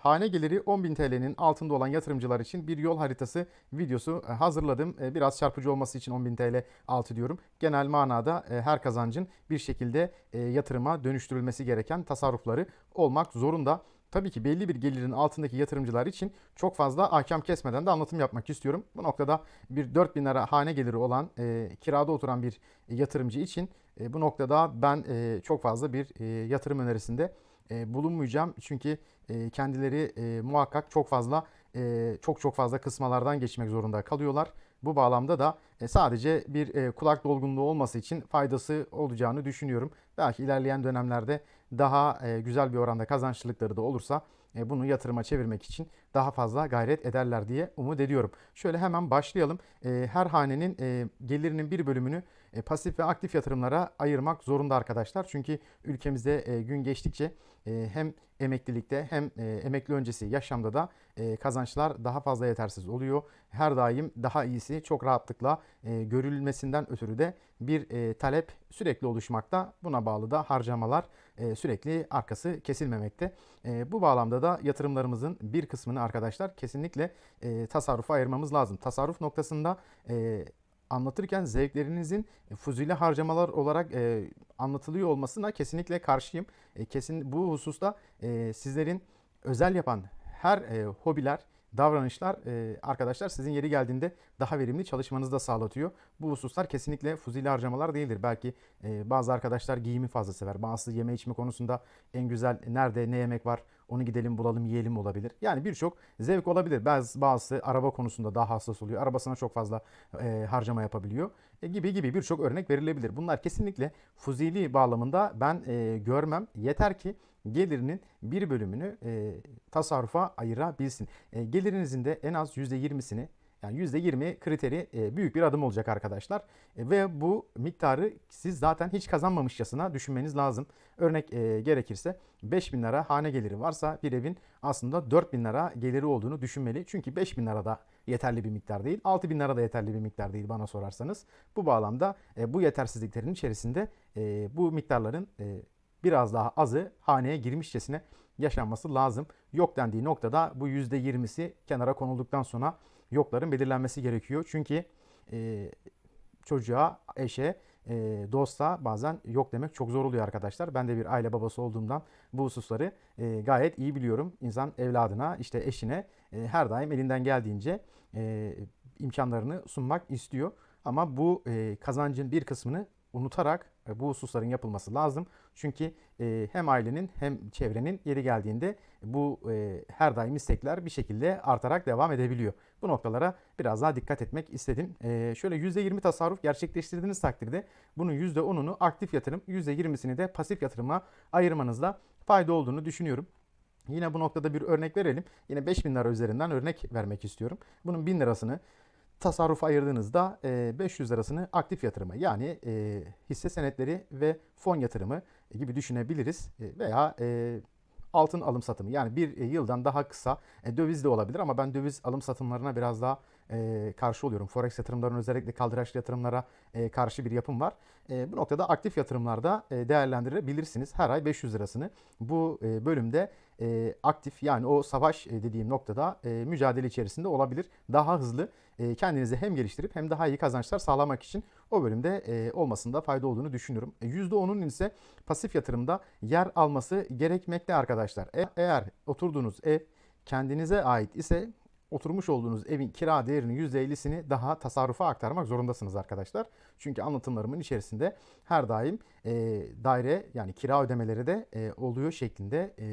Hane geliri 10.000 TL'nin altında olan yatırımcılar için bir yol haritası videosu e, hazırladım. E, Biraz çarpıcı olması için 10.000 TL altı diyorum. Genel manada e, her kazancın bir şekilde yatırıma dönüştürülmesi gereken tasarrufları olmak zorunda. Tabii ki belli bir gelirin altındaki yatırımcılar için çok fazla ahkam kesmeden de anlatım yapmak istiyorum. Bu noktada bir 4000 lira hane geliri olan e, kirada oturan bir yatırımcı için e, bu noktada ben e, çok fazla bir e, yatırım önerisinde e, bulunmayacağım. Çünkü e, kendileri e, muhakkak çok fazla e, çok çok fazla kısmalardan geçmek zorunda kalıyorlar. Bu bağlamda da e, sadece bir e, kulak dolgunluğu olması için faydası olacağını düşünüyorum. Belki ilerleyen dönemlerde daha e, güzel bir oranda kazançlılıkları da olursa e, bunu yatırıma çevirmek için daha fazla gayret ederler diye umut ediyorum. Şöyle hemen başlayalım. E, Her hanenin e, gelirinin bir bölümünü e, pasif ve aktif yatırımlara ayırmak zorunda arkadaşlar. Çünkü ülkemizde e, gün geçtikçe hem emeklilikte hem emekli öncesi yaşamda da kazançlar daha fazla yetersiz oluyor. Her daim daha iyisi çok rahatlıkla görülmesinden ötürü de bir talep sürekli oluşmakta. Buna bağlı da harcamalar sürekli arkası kesilmemekte. Bu bağlamda da yatırımlarımızın bir kısmını arkadaşlar kesinlikle e, tasarrufa ayırmamız lazım. Tasarruf noktasında e, anlatırken zevklerinizin fuzuli harcamalar olarak e, anlatılıyor olmasına kesinlikle karşıyım. E, kesin bu hususta e, sizlerin özel yapan her e, hobiler, davranışlar e, arkadaşlar sizin yeri geldiğinde daha verimli çalışmanızı da sağlatıyor. Bu hususlar kesinlikle fuzuli harcamalar değildir. Belki e, bazı arkadaşlar giyimi fazla sever. Bazı yeme içme konusunda en güzel nerede ne yemek var onu gidelim bulalım yiyelim olabilir. Yani birçok zevk olabilir. Bazı, bazısı araba konusunda daha hassas oluyor. Arabasına çok fazla e, harcama yapabiliyor. E, gibi gibi birçok örnek verilebilir. Bunlar kesinlikle fuzili bağlamında ben e, görmem. Yeter ki gelirinin bir bölümünü e, tasarrufa ayırabilsin. E, gelirinizin de en az %20'sini yani %20 kriteri e, büyük bir adım olacak arkadaşlar. E, Ve bu miktarı siz zaten hiç kazanmamışçasına düşünmeniz lazım. Örnek e, gerekirse 5000 lira hane geliri varsa bir evin aslında 4000 lira geliri olduğunu düşünmeli. Çünkü 5000 lira da yeterli bir miktar değil. 6000 lira da yeterli bir miktar değil bana sorarsanız. Bu bağlamda bu yetersizliklerin içerisinde bu miktarların biraz daha azı haneye girmişçesine yaşanması lazım. Yok dendiği noktada bu %20'si kenara konulduktan sonra yokların belirlenmesi gerekiyor. Çünkü e, çocuğa, eşe, e, dosta bazen yok demek çok zor oluyor arkadaşlar. Ben de bir aile babası olduğumdan bu hususları e, gayet iyi biliyorum. İnsan evladına, işte eşine e, her daim elinden geldiğince e, imkanlarını sunmak istiyor. Ama bu e, kazancın bir kısmını unutarak e, bu hususların yapılması lazım. Çünkü e, hem ailenin hem çevrenin yeri geldiğinde bu e, her daim istekler bir şekilde artarak devam edebiliyor. Bu noktalara biraz daha dikkat etmek istedim. Şöyle %20 tasarruf gerçekleştirdiğiniz takdirde bunun %10'unu aktif yatırım, %20'sini de pasif yatırıma ayırmanızda fayda olduğunu düşünüyorum. Yine bu noktada bir örnek verelim. Yine 5000 lira üzerinden örnek vermek istiyorum. Bunun 1000 lirasını tasarrufa ayırdığınızda e, 500 lirasını aktif yatırımı yani hisse senetleri ve fon yatırımı gibi düşünebiliriz. Veya altın alım satımı yani bir yıldan daha kısa döviz de olabilir ama ben döviz alım satımlarına biraz daha e, karşı oluyorum. Forex yatırımlarının özellikle kaldıraçlı yatırımlara e, karşı bir yapım var. E, bu noktada aktif yatırımlarda e, değerlendirebilirsiniz. Her ay 500 lirasını bu e, bölümde e, aktif yani o savaş e, dediğim noktada e, mücadele içerisinde olabilir. Daha hızlı e, kendinizi hem geliştirip hem daha iyi kazançlar sağlamak için o bölümde e, olmasında fayda olduğunu düşünüyorum. E, %10'un ise pasif yatırımda yer alması gerekmekte arkadaşlar. E, eğer oturduğunuz ev kendinize ait ise oturmuş olduğunuz evin kira değerinin %50'sini daha tasarrufa aktarmak zorundasınız arkadaşlar. Çünkü anlatımlarımın içerisinde her daim e, daire yani kira ödemeleri de e, oluyor şeklinde e,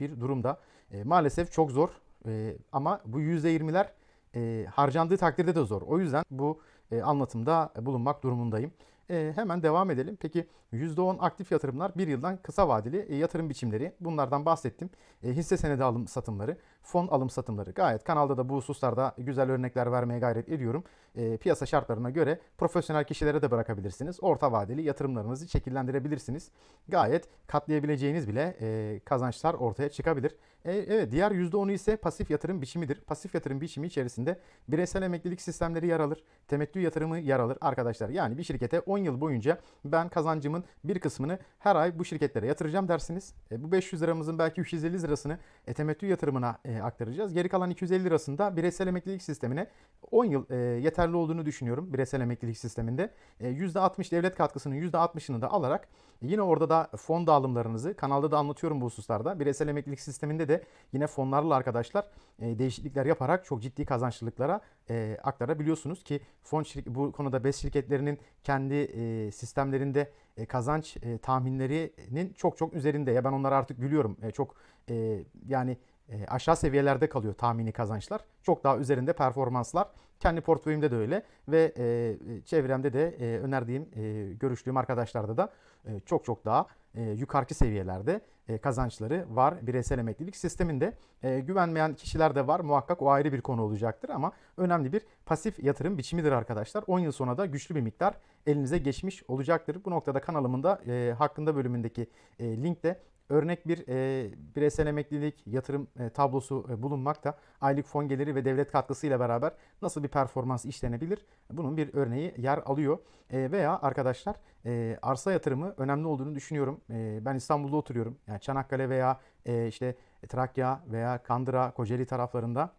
bir durumda. E, maalesef çok zor e, ama bu %20'ler e, harcandığı takdirde de zor. O yüzden bu e, anlatımda bulunmak durumundayım. E, hemen devam edelim. Peki %10 aktif yatırımlar bir yıldan kısa vadeli e, yatırım biçimleri. Bunlardan bahsettim. E, hisse senedi alım satımları, fon alım satımları. Gayet kanalda da bu hususlarda güzel örnekler vermeye gayret ediyorum. E, piyasa şartlarına göre profesyonel kişilere de bırakabilirsiniz. Orta vadeli yatırımlarınızı şekillendirebilirsiniz. Gayet katlayabileceğiniz bile e, kazançlar ortaya çıkabilir. E, evet diğer %10'u ise pasif yatırım biçimidir. Pasif yatırım biçimi içerisinde bireysel emeklilik sistemleri yer alır. Temettü yatırımı yer alır arkadaşlar. Yani bir şirkete 10 yıl boyunca ben kazancımın bir kısmını her ay bu şirketlere yatıracağım dersiniz. E, bu 500 liramızın belki 350 lirasını e, temettü yatırımına e, aktaracağız. Geri kalan 250 lirasını da bireysel emeklilik sistemine 10 yıl e, yeterli olduğunu düşünüyorum bireysel emeklilik sisteminde. E, %60 devlet katkısının %60'ını da alarak yine orada da fon dağılımlarınızı kanalda da anlatıyorum bu hususlarda. Bireysel emeklilik sisteminde de yine fonlarla arkadaşlar e, değişiklikler yaparak çok ciddi kazançlılıklara e, aktarabiliyorsunuz ki fon şirk- bu konuda BES şirketlerinin kendi e, sistemlerinde e, kazanç e, tahminlerinin çok çok üzerinde. Ya ben onları artık gülüyorum. E, çok e, yani e, aşağı seviyelerde kalıyor tahmini kazançlar. Çok daha üzerinde performanslar. Kendi portföyümde de öyle ve e, çevremde de e, önerdiğim, e, görüştüğüm arkadaşlarda da e, çok çok daha e, yukarıki seviyelerde e, kazançları var bireysel emeklilik sisteminde. E, güvenmeyen kişiler de var muhakkak o ayrı bir konu olacaktır ama önemli bir pasif yatırım biçimidir arkadaşlar. 10 yıl sonra da güçlü bir miktar elinize geçmiş olacaktır. Bu noktada kanalımın da e, hakkında bölümündeki e, linkte örnek bir e, bireysel emeklilik yatırım e, tablosu e, bulunmakta. Aylık fon geliri ve devlet katkısıyla beraber nasıl bir performans işlenebilir? Bunun bir örneği yer alıyor. E, veya arkadaşlar e, arsa yatırımı önemli olduğunu düşünüyorum. E, ben İstanbul'da oturuyorum. Yani Çanakkale veya e, işte Trakya veya Kandıra, Kocaeli taraflarında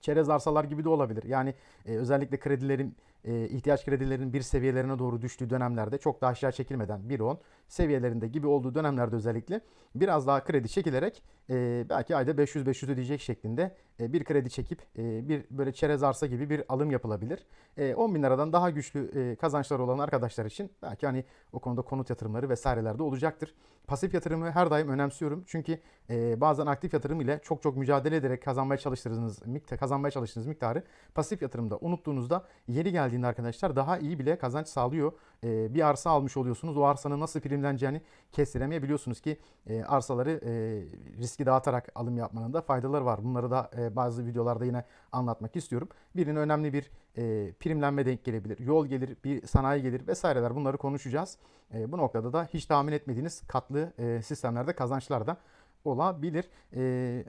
çerez arsalar gibi de olabilir. Yani e, özellikle kredilerin e, ihtiyaç kredilerinin bir seviyelerine doğru düştüğü dönemlerde çok da aşağı çekilmeden 1.10 seviyelerinde gibi olduğu dönemlerde özellikle biraz daha kredi çekilerek e, belki ayda 500-500 ödeyecek şeklinde e, bir kredi çekip e, bir böyle çerez arsa gibi bir alım yapılabilir. E, 10 bin liradan daha güçlü e, kazançlar olan arkadaşlar için belki hani o konuda konut yatırımları vesairelerde olacaktır. Pasif yatırımı her daim önemsiyorum. Çünkü bazen aktif yatırım ile çok çok mücadele ederek kazanmaya çalıştığınız miktar, kazanmaya çalıştığınız miktarı pasif yatırımda unuttuğunuzda yeri geldiğinde arkadaşlar daha iyi bile kazanç sağlıyor. E, bir arsa almış oluyorsunuz. O arsanın nasıl primleneceğini kestiremeyebiliyorsunuz ki e, arsaları e, riski dağıtarak alım yapmanın da faydaları var. Bunları da e, bazı videolarda yine anlatmak istiyorum. Birine önemli bir e, primlenme denk gelebilir. Yol gelir, bir sanayi gelir vesaireler bunları konuşacağız. E, bu noktada da hiç tahmin etmediğiniz katlı e, sistemlerde kazançlar da olabilir. E,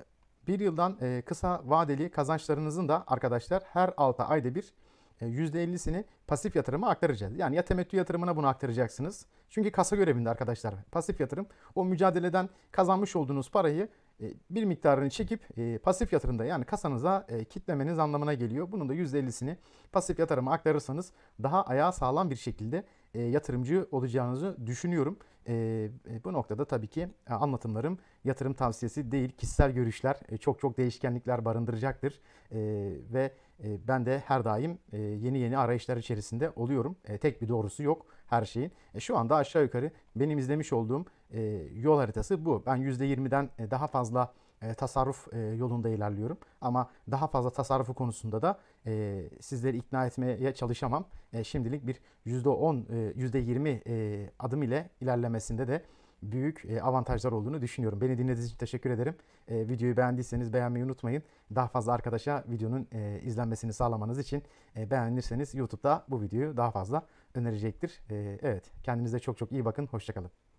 bir yıldan e, kısa vadeli kazançlarınızın da arkadaşlar her 6 ayda bir %50'sini pasif yatırıma aktaracağız. Yani ya temettü yatırımına bunu aktaracaksınız. Çünkü kasa görevinde arkadaşlar pasif yatırım o mücadeleden kazanmış olduğunuz parayı e, bir miktarını çekip e, pasif yatırımda yani kasanıza e, kitlemeniz anlamına geliyor. Bunun da %50'sini pasif yatırıma aktarırsanız daha ayağı sağlam bir şekilde e, yatırımcı olacağınızı düşünüyorum. E, e, bu noktada tabii ki e, anlatımlarım yatırım tavsiyesi değil, kişisel görüşler e, çok çok değişkenlikler barındıracaktır. E, ve e, ben de her daim e, yeni yeni arayışlar içerisinde oluyorum. E, tek bir doğrusu yok her şeyin. E, şu anda aşağı yukarı benim izlemiş olduğum yol haritası bu. Ben %20'den e, daha fazla tasarruf yolunda ilerliyorum. Ama daha fazla tasarrufu konusunda da sizleri ikna etmeye çalışamam. Şimdilik bir %10, e, %20 e, adım ile ilerlemesinde de büyük e, avantajlar olduğunu düşünüyorum. Beni dinlediğiniz için teşekkür ederim. E, videoyu beğendiyseniz beğenmeyi unutmayın. Daha fazla arkadaşa videonun e, izlenmesini sağlamanız için beğenirseniz YouTube'da bu videoyu daha fazla önerecektir. Evet, kendinize çok çok iyi bakın. Hoşçakalın.